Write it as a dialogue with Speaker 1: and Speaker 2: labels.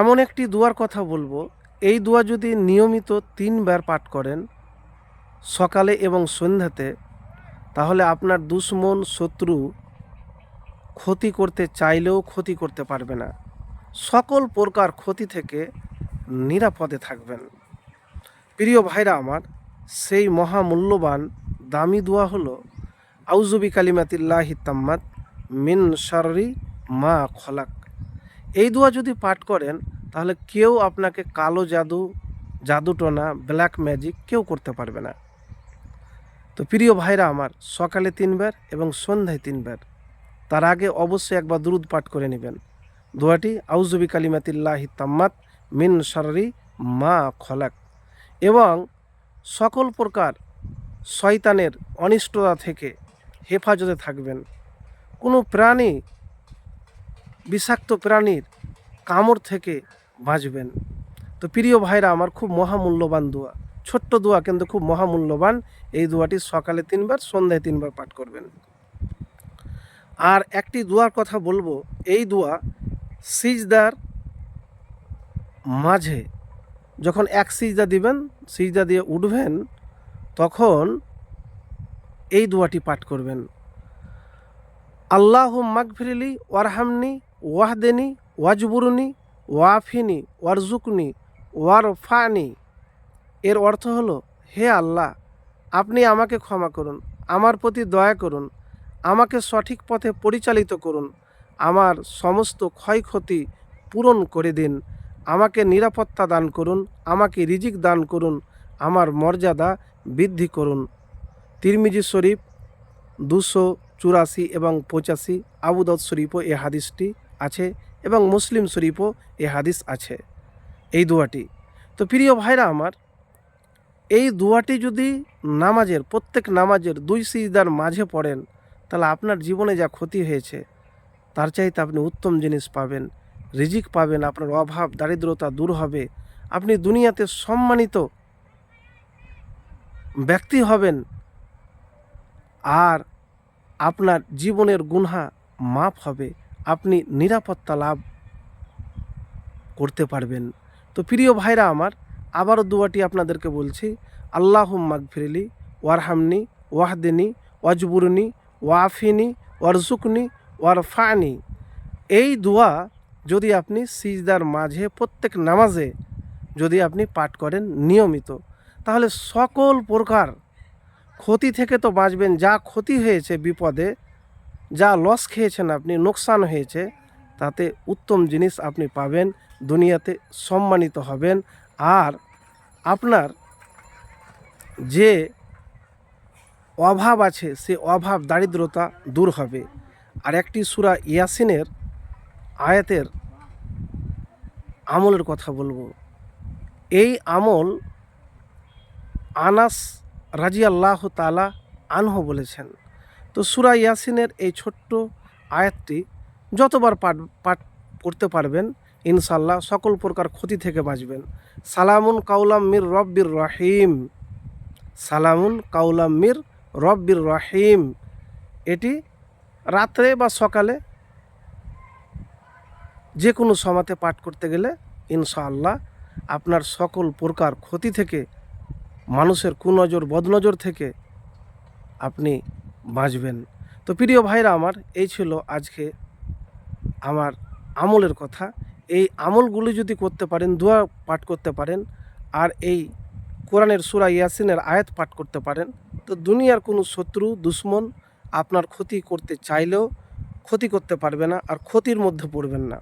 Speaker 1: এমন একটি দুয়ার কথা বলব, এই দোয়া যদি নিয়মিত তিনবার পাঠ করেন, সকালে এবং সন্ধ্যাতে, তাহলে আপনার দুশ্মন শত্রু ক্ষতি করতে চাইলেও ক্ষতি করতে পারবে না। সকল প্রকার ক্ষতি থেকে নিরাপদে থাকবেন। প্রিয় ভাইরা আমার, সেই মহামূল্যবান দামি দোয়া হলো আউজুবি কালিমাতিল্লাহ তাম্মাদ মিন শারি মা খলাক। এই দোয়া যদি পাঠ করেন, তাহলে কেউ আপনাকে কালো জাদু, জাদুটোনা ব্ল্যাক ম্যাজিক কেউ করতে পারবে না। তো প্রিয় ভাইরা আমার, সকালে তিনবার এবং সন্ধ্যায় তিনবার, তার আগে অবশ্যই একবার দুরুদ পাঠ করে নেবেন। দোয়াটি আউজুবি কালিমাতিল্লাহি তাম্মাত মিন শারি মা খলাক। এবং সকল প্রকার শয়তানের অনিষ্টতা থেকে হেফাজতে থাকবেন। কোনো প্রাণী বিষাক্ত প্রাণীর কামড় থেকে বাঁচবেন। তো প্রিয় ভাইরা, আমার খুব মহামূল্যবান দোয়া। ছোট্ট দোয়া কিন্তু খুব মহামূল্যবান। এই দোয়াটি সকালে তিনবার, সন্ধ্যায় তিনবার পাঠ করবেন। আর একটি দোয়ার কথা বলব। এই দোয়া সিজদার মাঝে যখন এক সিজদা দিবেন, সিজদা দিয়ে উঠবেন, তখন এই দোয়াটি পাঠ করবেন। আল্লাহ মাগফিরিলি ওয়ারহামনি ওয়াহদেনি ওয়াজবুরনি ওয়াফিনি ওয়ারজুকনি ওয়ারফানি এর অর্থ হলো, হে আল্লাহ, আপনি আমাকে ক্ষমা করুন, আমার প্রতি দয়া করুন, আমাকে সঠিক পথে পরিচালিত করুন, আমার সমস্ত ক্ষয়ক্ষতি পূরণ করে দিন, আমাকে নিরাপত্তা দান করুন, আমাকে রিজিক দান করুন, আমার মর্যাদা বৃদ্ধি করুন। তিরমিজি শরীফ দুশো চুরাশি এবং পঁচাশি আবুদত শরীফও এ হাদিসটি আছে এবং মুসলিম শরীফও এ হাদিস আছে। এই দোয়াটি। তো প্রিয় ভাইরা আমার, এই দোয়াটি যদি নামাজের, প্রত্যেক নামাজের দুই সিজদার মাঝে পড়েন, তাহলে আপনার জীবনে যা ক্ষতি হয়েছে, তার চাইতে আপনি উত্তম জিনিস পাবেন, রিজিক পাবেন, আপনার অভাব, দারিদ্রতা দূর হবে, আপনি দুনিয়াতে সম্মানিত ব্যক্তি হবেন, আর আপনার জীবনের গুনহা মাফ হবে। আপনি নিরাপত্তা লাভ করতে পারবেন। তো প্রিয় ভাইরা আমার, আবারও দুয়াটি আপনাদেরকে বলছি আল্লাহ মাগফিরলি ওয়ারহামনি, ওয়াহদিনী, ওয়াজবুরনি, ওয়াফিনি ওয়ারজুকনি ওয়ারফানি। এই দোয়া যদি আপনি সিজদার মাঝে, প্রত্যেক নামাজে যদি আপনি পাঠ করেন নিয়মিত, তাহলে সকল প্রকার ক্ষতি থেকে তো বাঁচবেন, যা ক্ষতি হয়েছে বিপদে যা লস খেয়েছেন আপনি, নোকসান হয়েছে, তাতে উত্তম জিনিস আপনি পাবেন, দুনিয়াতে সম্মানিত হবেন। আর আপনার যে অভাব আছে, সে অভাব দারিদ্রতা দূর হবে। আর একটি সুরা ইয়াসিনের আয়াতের আমলের কথা বলব। এই আমল আনাস রাজি আল্লাহ তালা আনহ বলেছেন। তো সুরা ইয়াসিনের এই ছোট্ট আয়াতটি যতবার পাঠ পাঠ করতে পারবেন ইনশাল্লাহ সকল প্রকার ক্ষতি থেকে বাঁচবেন। সালামুন কাউলাম মির রব্বির রহিম। সালামুন কাউলাম মির রব্বির রহিম। এটি রাত্রে বা সকালে যে কোনো সময়তে পাঠ করতে গেলে ইনশাআল্লাহ আপনার সকল প্রকার ক্ষতি থেকে, মানুষের কুনজর, বদনজর থেকে আপনি বাঁচবেন। তো প্রিয় ভাইরা আমার, এই ছিল আজকে আমার আমলের কথা। এই আমলগুলি যদি করতে পারেন, দোয়া পাঠ করতে পারেন, আর এই কোরআনের সুরা ইয়াসিনের আয়াত পাঠ করতে পারেন, তো দুনিয়ার কোনো শত্রু, দুশ্মন আপনার ক্ষতি করতে চাইলেও ক্ষতি করতে পারবে না, আর ক্ষতির মধ্যে পড়বেন না।